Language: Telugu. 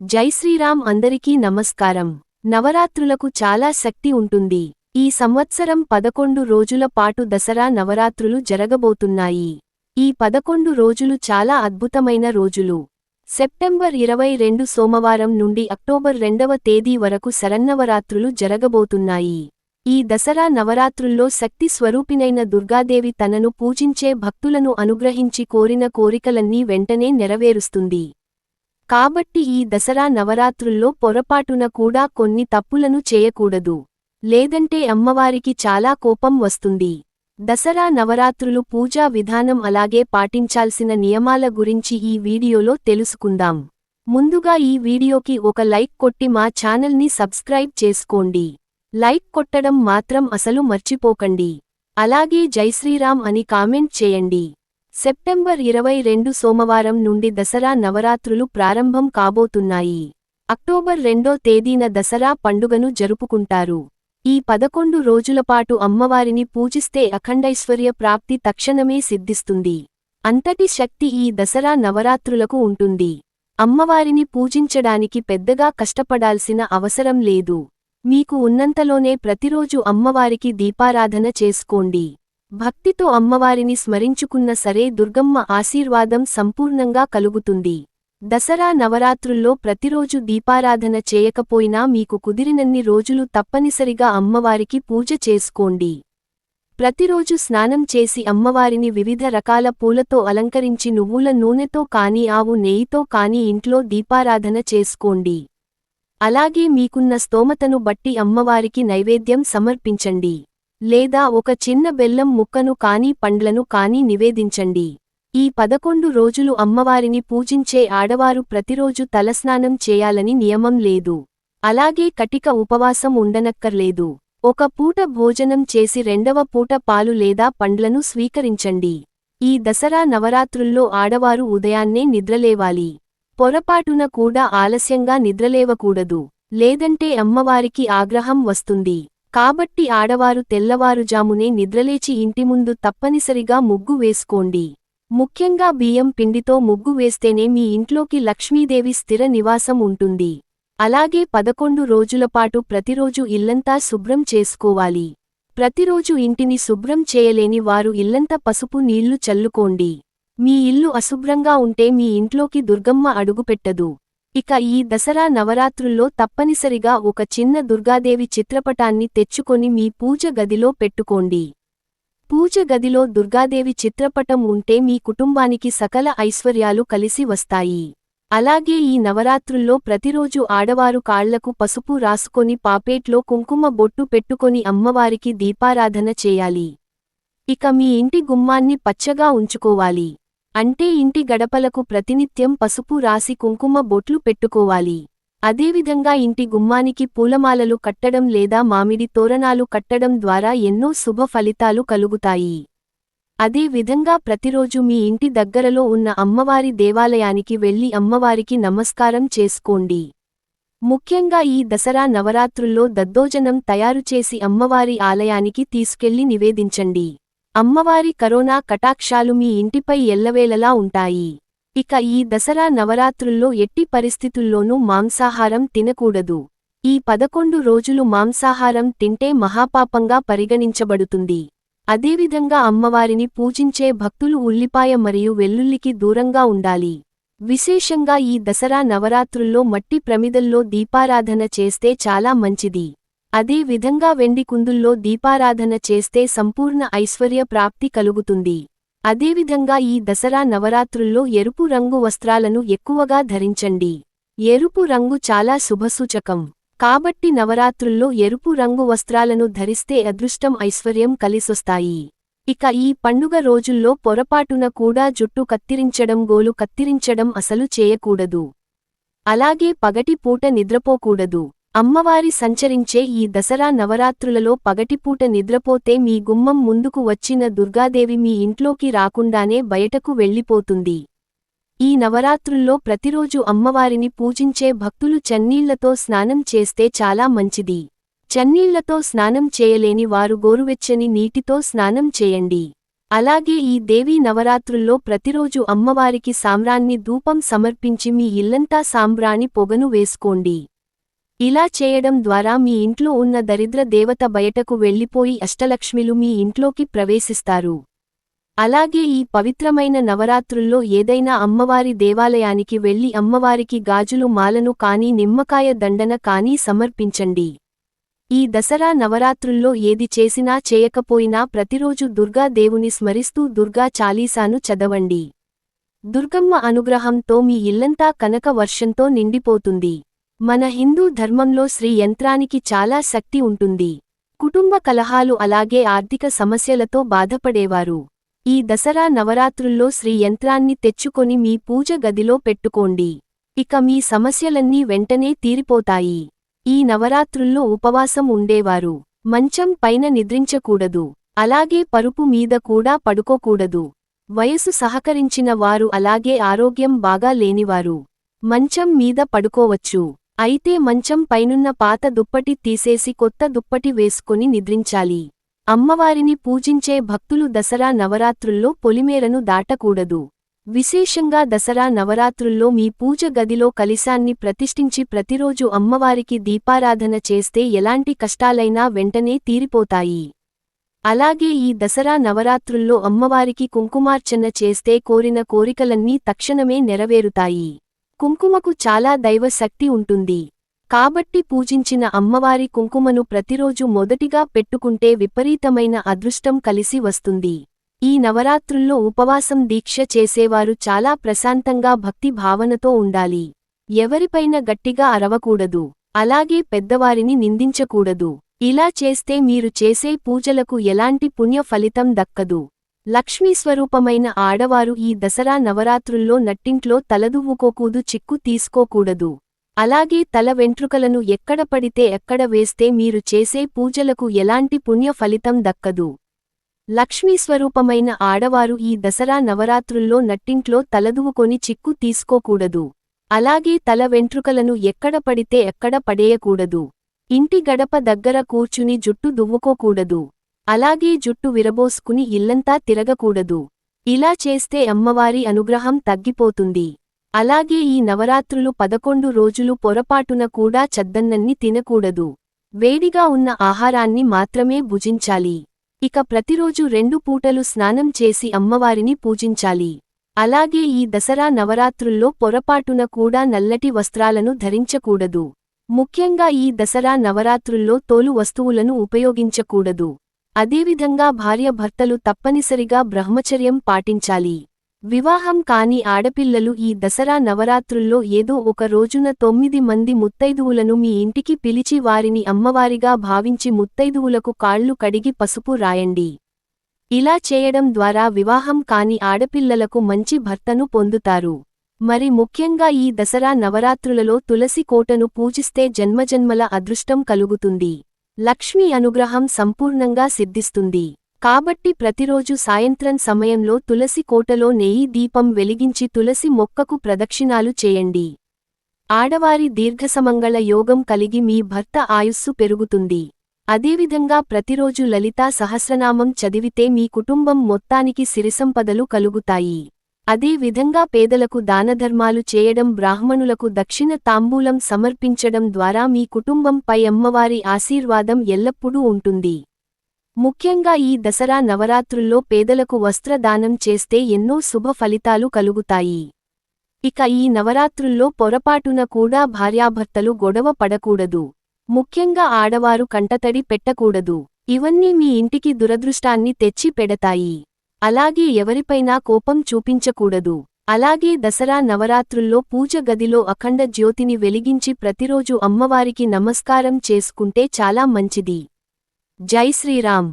జై శ్రీరామ్ అందరికీ నమస్కారం. నవరాత్రులకు చాలా శక్తి ఉంటుంది. ఈ సంవత్సరం పదకొండు రోజుల పాటు దసరా నవరాత్రులు జరగబోతున్నాయి. ఈ పదకొండు రోజులు చాలా అద్భుతమైన రోజులు. సెప్టెంబర్ ఇరవై రెండు సోమవారం నుండి అక్టోబర్ రెండవ తేదీ వరకు శరన్నవరాత్రులు జరగబోతున్నాయి. ఈ దసరా నవరాత్రుల్లో శక్తి స్వరూపినైన దుర్గాదేవి తనను పూజించే భక్తులను అనుగ్రహించి కోరిన కోరికలన్నీ వెంటనే నెరవేరుస్తుంది. కాబట్టి ఈ దసరా నవరాత్రుల్లో పొరపాటున కూడా కొన్ని తప్పులను చేయకూడదు. లేదంటే అమ్మవారికి చాలా కోపం వస్తుంది. దసరా నవరాత్రులు పూజా విధానం అలాగే పాటించాల్సిన నియమాల గురించి ఈ వీడియోలో తెలుసుకుందాం. ముందుగా ఈ వీడియోకి ఒక లైక్ కొట్టి మా ఛానల్ని సబ్స్క్రైబ్ చేసుకోండి. లైక్ కొట్టడం మాత్రం అసలు మర్చిపోకండి. అలాగే జై శ్రీరామ్ అని కామెంట్ చేయండి. సెప్టెంబర్ ఇరవై రెండు సోమవారం నుండి దసరా నవరాత్రులు ప్రారంభం కాబోతున్నాయి. అక్టోబర్ రెండో తేదీన దసరా పండుగను జరుపుకుంటారు. ఈ పదకొండు రోజులపాటు అమ్మవారిని పూజిస్తే అఖండైశ్వర్య ప్రాప్తి తక్షణమే సిద్ధిస్తుంది. అంతటి శక్తి ఈ దసరా నవరాత్రులకు ఉంటుంది. అమ్మవారిని పూజించడానికి పెద్దగా కష్టపడాల్సిన అవసరం లేదు. మీకు ఉన్నంతలోనే ప్రతిరోజు అమ్మవారికి దీపారాధన చేసుకోండి. భక్తితో అమ్మవారిని స్మరించుకున్న సరే దుర్గమ్మ ఆశీర్వాదం సంపూర్ణంగా కలుగుతుంది. దసరా నవరాత్రుల్లో ప్రతిరోజు దీపారాధన చేయకపోయినా మీకు కుదిరినన్ని రోజులు తప్పనిసరిగా అమ్మవారికి పూజ చేసుకోండి. ప్రతిరోజు స్నానం చేసి అమ్మవారిని వివిధ రకాల పూలతో అలంకరించి నువ్వుల నూనెతో కాని ఆవు నెయ్యితో కాని ఇంట్లో దీపారాధన చేసుకోండి. అలాగే మీకున్న స్తోమతను బట్టి అమ్మవారికి నైవేద్యం సమర్పించండి. లేదా ఒక చిన్న బెల్లం ముక్కను కాని పండ్లను కాని నివేదించండి. ఈ పదకొండు రోజులు అమ్మవారిని పూజించే ఆడవారు ప్రతిరోజు తలస్నానం చేయాలని నియమం లేదు. అలాగే కటిక ఉపవాసం ఉండనక్కర్లేదు. ఒక పూట భోజనం చేసి రెండవ పూట పాలు లేదా పండ్లను స్వీకరించండి. ఈ దసరా నవరాత్రుల్లో ఆడవారు ఉదయాన్నే నిద్రలేవాలి. పొరపాటున కూడా ఆలస్యంగా నిద్రలేవకూడదు. లేదంటే అమ్మవారికి ఆగ్రహం వస్తుంది. కాబట్టి ఆడవారు తెల్లవారుజామునే నిద్రలేచి ఇంటి ముందు తప్పనిసరిగా ముగ్గు వేసుకోండి. ముఖ్యంగా బియ్యం పిండితో ముగ్గు వేస్తేనే మీ ఇంట్లోకి లక్ష్మీదేవి స్థిర నివాసం ఉంటుంది. అలాగే పదకొండు రోజులపాటు ప్రతిరోజు ఇల్లంతా శుభ్రం చేసుకోవాలి. ప్రతిరోజు ఇంటిని శుభ్రం చేయలేని వారు ఇల్లంతా పసుపు నీళ్ళు చల్లుకోండి. మీ ఇల్లు అశుభ్రంగా ఉంటే మీ ఇంట్లోకి దుర్గమ్మ అడుగుపెట్టదు. ఇక ఈ దసరా నవరాత్రుల్లో తప్పనిసరిగా ఒక చిన్న దుర్గాదేవి చిత్రపటాన్ని తెచ్చుకొని మీ పూజ గదిలో పెట్టుకోండి. పూజ గదిలో దుర్గాదేవి చిత్రపటం ఉంటే మీ కుటుంబానికి సకల ఐశ్వర్యాలు కలిసి వస్తాయి. అలాగే ఈ నవరాత్రుల్లో ప్రతిరోజు ఆడవారు కాళ్ళకు పసుపు రాసుకొని పాపేట్లో కుంకుమ బొట్టు పెట్టుకొని అమ్మవారికి దీపారాధన చేయాలి. ఇక మీ ఇంటి గుమ్మాన్ని పచ్చగా ఉంచుకోవాలి. అంటే ఇంటి గడపలకు ప్రతినిత్యం పసుపు రాసి కుంకుమ బొట్లు పెట్టుకోవాలి. అదేవిధంగా ఇంటి గుమ్మానికి పూలమాలలు కట్టడం లేదా మామిడి తోరణాలు కట్టడం ద్వారా ఎన్నో శుభ ఫలితాలు కలుగుతాయి. అదే విధంగా ప్రతిరోజు మీ ఇంటి దగ్గరలో ఉన్న అమ్మవారి దేవాలయానికి వెళ్ళి అమ్మవారికి నమస్కారం చేసుకోండి. ముఖ్యంగా ఈ దసరా నవరాత్రుల్లో దద్దోజనం తయారుచేసి అమ్మవారి ఆలయానికి తీసుకెళ్ళి నివేదించండి. అమ్మవారి కరోనా కటాక్షాలు మీ ఇంటిపై ఎల్లవేళలా ఉంటాయి. ఇక ఈ దసరా నవరాత్రుల్లో ఎట్టి పరిస్థితుల్లోనూ మాంసాహారం తినకూడదు. ఈ పదకొండు రోజులు మాంసాహారం తింటే మహాపాపంగా పరిగణించబడుతుంది. అదేవిధంగా అమ్మవారిని పూజించే భక్తులు ఉల్లిపాయ మరియు వెల్లుల్లికి దూరంగా ఉండాలి. విశేషంగా ఈ దసరా నవరాత్రుల్లో మట్టి ప్రమిదల్లో దీపారాధన చేస్తే చాలా మంచిది. అదే విధంగా వెండి కుందుల్లో దీపారాధన చేస్తే సంపూర్ణ ఐశ్వర్య ప్రాప్తి కలుగుతుంది. అదేవిధంగా ఈ దసరా నవరాత్రుల్లో ఎరుపు రంగు వస్త్రాలను ఎక్కువగా ధరించండి. ఎరుపు రంగు చాలా శుభసూచకం. కాబట్టి నవరాత్రుల్లో ఎరుపు రంగు వస్త్రాలను ధరిస్తే అదృష్టం ఐశ్వర్యం కలిసొస్తాయి. ఇక ఈ పండుగ రోజుల్లో పొరపాటున కూడా జుట్టు కత్తిరించడం గోలు కత్తిరించడం అసలు చేయకూడదు. అలాగే పగటి పూట నిద్రపోకూడదు. అమ్మవారి సంచరించే ఈ దసరా నవరాత్రులలో పగటిపూట నిద్రపోతే మీ గుమ్మం ముందుకు వచ్చిన దుర్గాదేవి మీ ఇంట్లోకి రాకుండానే బయటకు వెళ్ళిపోతుంది. ఈ నవరాత్రుల్లో ప్రతిరోజు అమ్మవారిని పూజించే భక్తులు చన్నీళ్ళతో స్నానం చేస్తే చాలా మంచిది. చన్నీళ్ళతో స్నానం చేయలేని వారు గోరువెచ్చని నీటితో స్నానం చేయండి. అలాగే ఈ దేవీ నవరాత్రుల్లో ప్రతిరోజు అమ్మవారికి సాంబ్రాన్ని ధూపం సమర్పించి మీ ఇల్లంతా సాంబ్రాణి పొగను వేసుకోండి. ఇలా చేయడం ద్వారా మీ ఇంట్లో ఉన్న దరిద్ర దేవత బయటకు వెళ్ళిపోయి అష్టలక్ష్మిలు మీ ఇంట్లోకి ప్రవేశిస్తారు. అలాగే ఈ పవిత్రమైన నవరాత్రుల్లో ఏదైనా అమ్మవారి దేవాలయానికి వెళ్ళి అమ్మవారికి గాజులు మాలను కానీ నిమ్మకాయ దండన కానీ సమర్పించండి. ఈ దసరా నవరాత్రుల్లో ఏది చేసినా చేయకపోయినా ప్రతిరోజు దుర్గా దేవుని స్మరిస్తూ దుర్గా చాలీసాను చదవండి. దుర్గమ్మ అనుగ్రహంతో మీ ఇల్లంతా కనక వర్షంతో నిండిపోతుంది. మన హిందూ ధర్మంలో శ్రీ యంత్రానికి చాలా శక్తి ఉంటుంది. కుటుంబ కలహాలు అలాగే ఆర్థిక సమస్యలతో బాధపడేవారు. ఈ దసరా నవరాత్రుల్లో శ్రీ యంత్రాన్ని తెచ్చుకొని మీ పూజ గదిలో పెట్టుకోండి. ఇక మీ సమస్యలన్నీ వెంటనే తీరిపోతాయి. ఈ నవరాత్రుల్లో ఉపవాసం ఉండేవారు. మంచం పైన నిద్రించకూడదు. అలాగే పరుపు మీద కూడా పడుకోకూడదు. వయసు సహకరించిన వారు అలాగే ఆరోగ్యం బాగా లేనివారు. మంచం మీద పడుకోవచ్చు. అయితే మంచం పైనున్న పాత దుప్పటి తీసేసి కొత్త దుప్పటి వేసుకొని నిద్రించాలి. అమ్మవారిని పూజించే భక్తులు దసరా నవరాత్రుల్లో పొలిమేరను దాటకూడదు. విశేషంగా దసరా నవరాత్రుల్లో మీ పూజ గదిలో కలిశాన్ని ప్రతిష్ఠించి ప్రతిరోజు అమ్మవారికి దీపారాధన చేస్తే ఎలాంటి కష్టాలైనా వెంటనే తీరిపోతాయి. అలాగే ఈ దసరా నవరాత్రుల్లో అమ్మవారికి కుంకుమార్చన చేస్తే కోరిన కోరికలన్నీ తక్షణమే నెరవేరుతాయి. కుంకుమకు చాలా దైవ శక్తి ఉంటుంది. కాబట్టి పూజించిన అమ్మవారి కుంకుమను ప్రతిరోజు మొదటిగా పెట్టుకుంటే విపరీతమైన అదృష్టం కలిసి వస్తుంది. ఈ నవరాత్రుల్లో ఉపవాసం దీక్ష చేసేవారు చాలా ప్రశాంతంగా భక్తి భావనతో ఉండాలి. ఎవరిపైన గట్టిగా అరవకూడదు. అలాగే పెద్దవారిని నిందించకూడదు. ఇలా చేస్తే మీరు చేసే పూజలకు ఎలాంటి పుణ్య ఫలితం దక్కదు. లక్ష్మీ స్వరూపమైన ఆడవారు ఈ దసరా నవరాత్రుల్లో నట్టింట్లో తలదువ్వుకోకూదు చిక్కు తీసుకోకూడదు. అలాగే తల వెంట్రుకలను ఎక్కడ పడితే ఎక్కడ వేస్తే మీరు చేసే పూజలకు ఎలాంటి పుణ్య ఫలితం దక్కదు. లక్ష్మీ స్వరూపమైన ఆడవారు ఈ దసరా నవరాత్రుల్లో నట్టింట్లో తలదువుకొని చిక్కు తీసుకోకూడదు. అలాగే తల వెంట్రుకలను ఎక్కడ పడితే ఎక్కడ పడేయకూడదు. ఇంటి గడప దగ్గర కూర్చుని జుట్టు దువ్వుకోకూడదు. అలాగే జుట్టు విరబోసుకుని ఇల్లంతా తిరగకూడదు. ఇలా చేస్తే అమ్మవారి అనుగ్రహం తగ్గిపోతుంది. అలాగే ఈ నవరాత్రులు పదకొండు రోజులు పొరపాటున కూడా చద్దన్నన్ని తినకూడదు. వేడిగా ఉన్న ఆహారాన్ని మాత్రమే భుజించాలి. ఇక ప్రతిరోజు రెండు పూటలు స్నానం చేసి అమ్మవారిని పూజించాలి. అలాగే ఈ దసరా నవరాత్రుల్లో పొరపాటున కూడా నల్లటి వస్త్రాలను ధరించకూడదు. ముఖ్యంగా ఈ దసరా నవరాత్రుల్లో తోలు వస్తువులను ఉపయోగించకూడదు. అదేవిధంగా భార్యభర్తలు తప్పనిసరిగా బ్రహ్మచర్యం పాటించాలి. వివాహం కాని ఆడపిల్లలు ఈ దసరా నవరాత్రుల్లో ఏదో ఒక రోజున తొమ్మిది మంది ముత్తైదువులను మీ ఇంటికి పిలిచి వారిని అమ్మవారిగా భావించి ముత్తైదువులకు కాళ్ళు కడిగి పసుపు రాయండి. ఇలా చేయడం ద్వారా వివాహం కాని ఆడపిల్లలకు మంచి భర్తను పొందుతారు. మరి ముఖ్యంగా ఈ దసరా నవరాత్రులలో తులసి కోటను పూజిస్తే జన్మజన్మల అదృష్టం కలుగుతుంది. లక్ష్మీ అనుగ్రహం సంపూర్ణంగా సిద్ధిస్తుంది. కాబట్టి ప్రతిరోజు సాయంత్రం సమయంలో తులసి కోటలో నెయ్యి దీపం వెలిగించి తులసి మొక్కకు ప్రదక్షిణాలు చేయండి. ఆడవారి దీర్ఘసమంగళ యోగం కలిగి మీ భర్త ఆయుస్సు పెరుగుతుంది. అదేవిధంగా ప్రతిరోజు లలితా సహస్రనామం చదివితే మీ కుటుంబం మొత్తానికి సిరిసంపదలు కలుగుతాయి. అదే విధంగా పేదలకు దానధర్మాలు చేయడం బ్రాహ్మణులకు దక్షిణ తాంబూలం సమర్పించడం ద్వారా మీ కుటుంబంపై అమ్మవారి ఆశీర్వాదం ఎల్లప్పుడూ ఉంటుంది. ముఖ్యంగా ఈ దసరా నవరాత్రుల్లో పేదలకు వస్త్రదానం చేస్తే ఎన్నో శుభ ఫలితాలు కలుగుతాయి. ఇక ఈ నవరాత్రుల్లో పొరపాటున కూడా భార్యాభర్తలు గొడవ పడకూడదు. ముఖ్యంగా ఆడవారు కంటతడి పెట్టకూడదు. ఇవన్నీ మీ ఇంటికి దురదృష్టాన్ని తెచ్చి పెడతాయి. అలాగే ఎవరిపైనా కోపం చూపించకూడదు. అలాగే దసరా నవరాత్రుల్లో పూజ గదిలో అఖండ జ్యోతిని వెలిగించి ప్రతిరోజు అమ్మవారికి నమస్కారం చేసుకుంటే చాలా మంచిది. జై శ్రీరామ్.